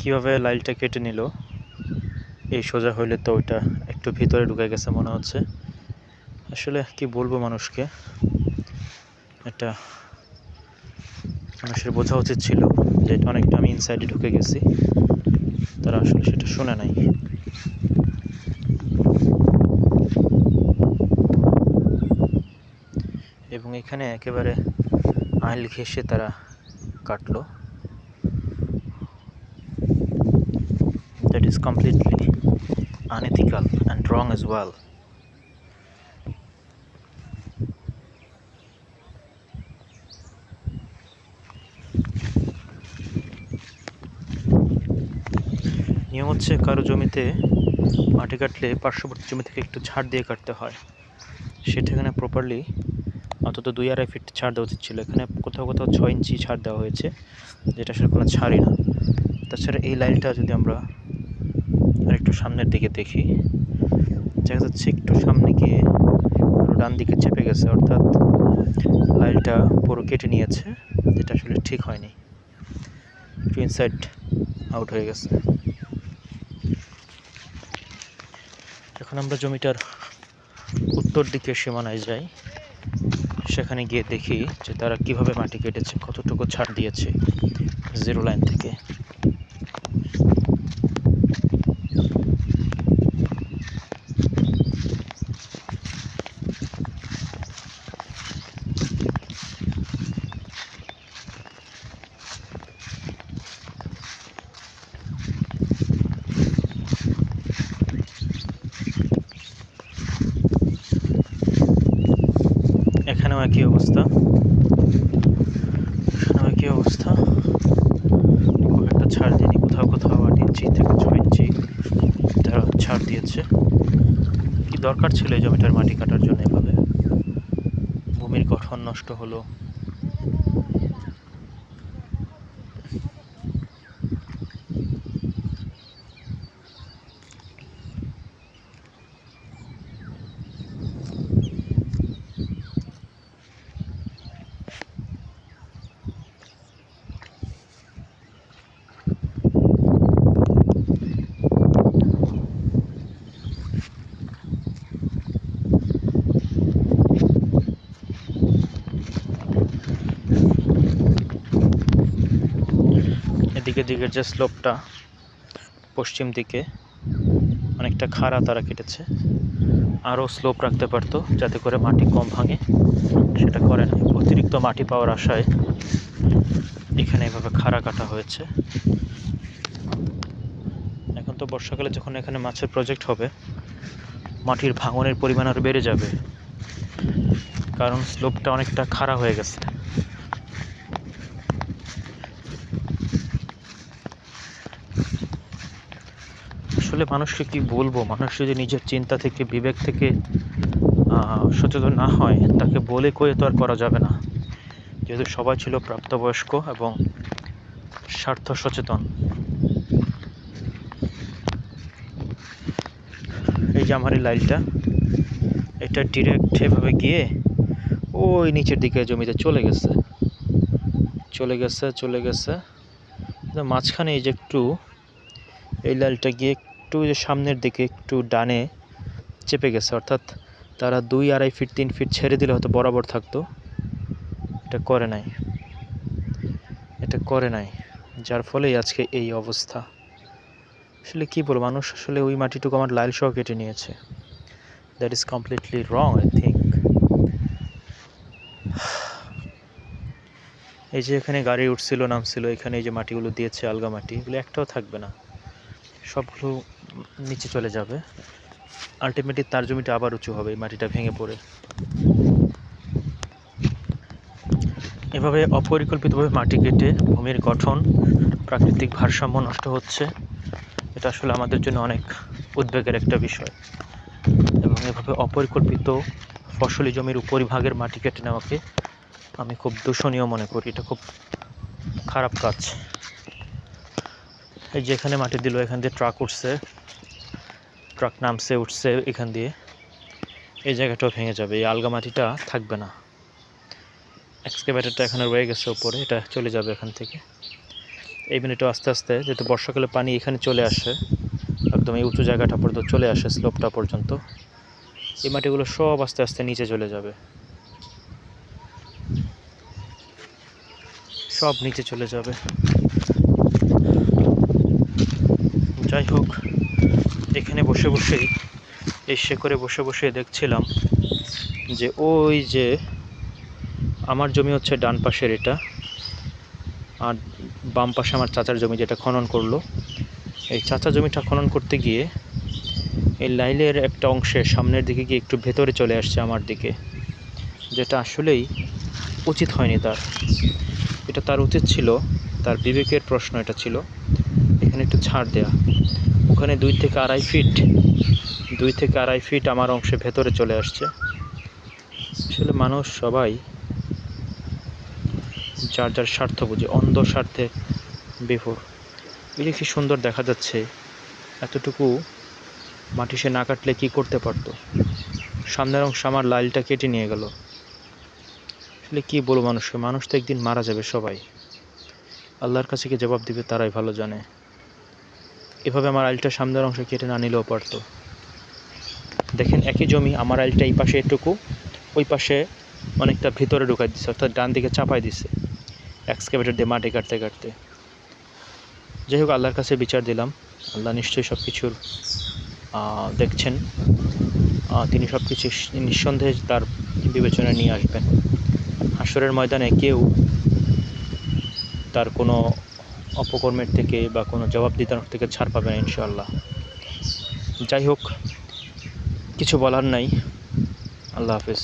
কীভাবে লাইনটা কেটে নিল? এই সোজা হইলে তো ওইটা একটু ভিতরে ঢুকে গেছে মনে হচ্ছে। আসলে কি বলব মানুষকে? এটা মানুষের বোঝা উচিত ছিল যে এটা অনেকটা আমি ইনসাইডে ঢুকে গেছি। তারা আসলে সেটা শুনে নাই। এবং এখানে একেবারে আইল ঘেসে তারা কাটলো। That is completely unethical and wrong as well. নিয়ম হচ্ছে কারও জমিতে মাটি কাটলে পার্শ্ববর্তী জমি থেকে একটু ছাড় দিয়ে কাটতে হয়। সেটা এখানে প্রপারলি অন্তত দুই আড়াই ফিট ছাড় দেওয়া উচিত ছিল। এখানে কোথাও কোথাও ছয় ইঞ্চি ছাড় দেওয়া হয়েছে, যেটা আসলে কোনো ছাড়ই না। তাছাড়া এই লাইনটা যদি আমরা আর একটু সামনের দিকে দেখি, দেখা যাচ্ছে একটু সামনে গিয়ে ডান দিকে চেপে গেছে, অর্থাৎ লাইনটা পুরো কেটে নিয়েছে, যেটা আসলে ঠিক হয়নি। একটু ইনসাইড আউট হয়ে গেছে। এখন আমরা জমিটার উত্তর দিকে সীমানায় যাই। সেখানে গিয়ে দেখি যে তারা কীভাবে মাটি কেটেছে, কতটুকু ছাড় দিয়েছে জিরো লাইন থেকে। এখানেও একই অবস্থা? এখানেও একই অবস্থা? খুব একটা ছাড় দিইনি, কোথাও কোথাও আট ইঞ্চি থেকে ছ ইঞ্চি তারা ছাড় দিয়েছে। কি দরকার ছিল এই জমিটার মাটি কাটার জন্য এভাবে? ভূমির গঠন নষ্ট হলো। এদিকে দিকের যে স্লোপটা পশ্চিম দিকে অনেকটা খাড়া তারা কেটেছে, আরও স্লোপ রাখতে পারতো যাতে করে মাটি কম ভাঙে। সেটা করে না অতিরিক্ত মাটি পাওয়ার আশায় এখানে এভাবে খাড়া কাটা হয়েছে। এখন তো বর্ষাকালে যখন এখানে মাছের প্রজেক্ট হবে, মাটির ভাঙনের পরিমাণ আরও বেড়ে যাবে। কারণ স্লোপটা অনেকটা খাড়া হয়ে গেছে। আসলে মানুষকে কি বলব? মানুষ যদি নিজের চিন্তা থেকে, বিবেক থেকে সচেতন না হয়, তাকে বলে কয়ে তো আর করা যাবে না। যেহেতু সবাই ছিল প্রাপ্তবয়স্ক এবং স্বার্থ সচেতন। এই যে আমার এই লাইলটা এটা ডিরেক্ট এভাবে গিয়ে ওই নিচের দিকে জমিতে চলে গেছে। চলে গেছে চলে গেছে। মাঝখানে এই যে একটু, এই লাইনটা গিয়ে একটু যে সামনের দিকে, একটু ডানে চেপে গেছে। অর্থাৎ তারা দুই আড়াই ফিট, তিন ফিট ছেড়ে দিলে হয়তো বরাবর থাকতো। এটা করে নাই। এটা করে নাই। যার ফলেই আজকে এই অবস্থা। আসলে কী বলব, মানুষ আসলে ওই মাটিটুকু আমার লাইল সহ কেটে নিয়েছে। That is completely wrong I think এই যে এখানে গাড়ি উঠছিল, নামছিল, এখানে এই যে মাটিগুলো দিয়েছে, আলগা মাটি, এগুলো একটাও থাকবে না। সবগুলো নিচে চলে যাবে। আলটিমেটলি তার জমিটা আবার উঁচু হবে, এই মাটিটা ভেঙে পড়ে। এভাবে অপরিকল্পিতভাবে মাটি কেটে ভূমির গঠন, প্রাকৃতিক ভারসাম্য নষ্ট হচ্ছে। এটা আসলে আমাদের জন্য অনেক উদ্বেগের একটা বিষয়। এবং এভাবে অপরিকল্পিত ফসলি জমির উপরিভাগের মাটি কেটে নেওয়াকে আমি খুব দূষণীয় মনে করি। এটা খুব খারাপ কাজ। এই যেখানে মাটি দিল, এখান দিয়ে ট্রাক উঠছে। ট্রাক নামছে, উঠছে এখান দিয়ে। এই জায়গাটাও ভেঙে যাবে, এই আলগা মাটিটা থাকবে না। এক্সকেভেটারটা এখানে রয়ে গেছে উপরে, এটা চলে যাবে এখান থেকে। এই মিনিটও আস্তে আস্তে, যেহেতু বর্ষাকালে পানি এখানে চলে আসে, একদম এই উঁচু জায়গাটা পর্যন্ত চলে আসে স্লোপটা পর্যন্ত। এই মাটিগুলো সব আস্তে আস্তে নিচে চলে যাবে। সব নিচে চলে যাবে। যাই হোক বসে বসেই এই শেকরে বসে বসে দেখছিলাম যে ওই যে আমার জমি হচ্ছে ডান পাশের এটা, আর বাম পাশে আমার চাচার জমি যেটা খনন করল। এই চাচা জমিটা খনন করতে গিয়ে এই লাইলের একটা অংশে সামনের দিকে গিয়ে একটু ভেতরে চলে আসছে আমার দিকে, যেটা আসলেই উচিত হয়নি তার। এটা তার উচিত ছিল, তার বিবেকের প্রশ্ন এটা ছিল। এখানে একটু ছাড় দেয়া। ওখানে দুই থেকে আড়াই ফিট দুই থেকে আড়াই ফিট আমার অংশে ভেতরে চলে আসছে। আসলে মানুষ সবাই যার যার স্বার্থ বুঝে, অন্ধ স্বার্থে বিভোর। এই যে কি সুন্দর দেখা যাচ্ছে, এতটুকু মাটি সে না কাটলে কী করতে পারতো? সামনের অংশ আমার লাইলটা কেটে নিয়ে গেল। আসলে কী বলব মানুষকে, মানুষ তো একদিন মারা যাবে সবাই। আল্লাহর কাছে কি জবাব দিবে তারাই ভালো জানে। এভাবে আমার আইলটা সামনের অংশ কেটে না নিলেও পারতো দেখেন, একই জমি, আমার আইলটা এই পাশে এটুকু, ওই পাশে অনেকটা ভিতরে ঢুকাই দিচ্ছে অর্থাৎ ডান দিকে চাপাই দিছে এক্সকেভেটর দিয়ে মাটি কাটতে কাটতে। যাই হোক, আল্লাহর কাছে বিচার দিলাম। আল্লাহ নিশ্চয়ই সব কিছুর দেখছেন। তিনি সব কিছু নিঃসন্দেহে তার বিবেচনায় নিয়ে আসবেন। হাসরের ময়দানে কেউ তার কোনো অপকর্মের থেকে বা কোনো জবাবদিহিতার থেকে ছাড় পাবে না ইনশাল্লাহ যাই হোক, কিছু বলার নাই। আল্লাহ হাফেজ।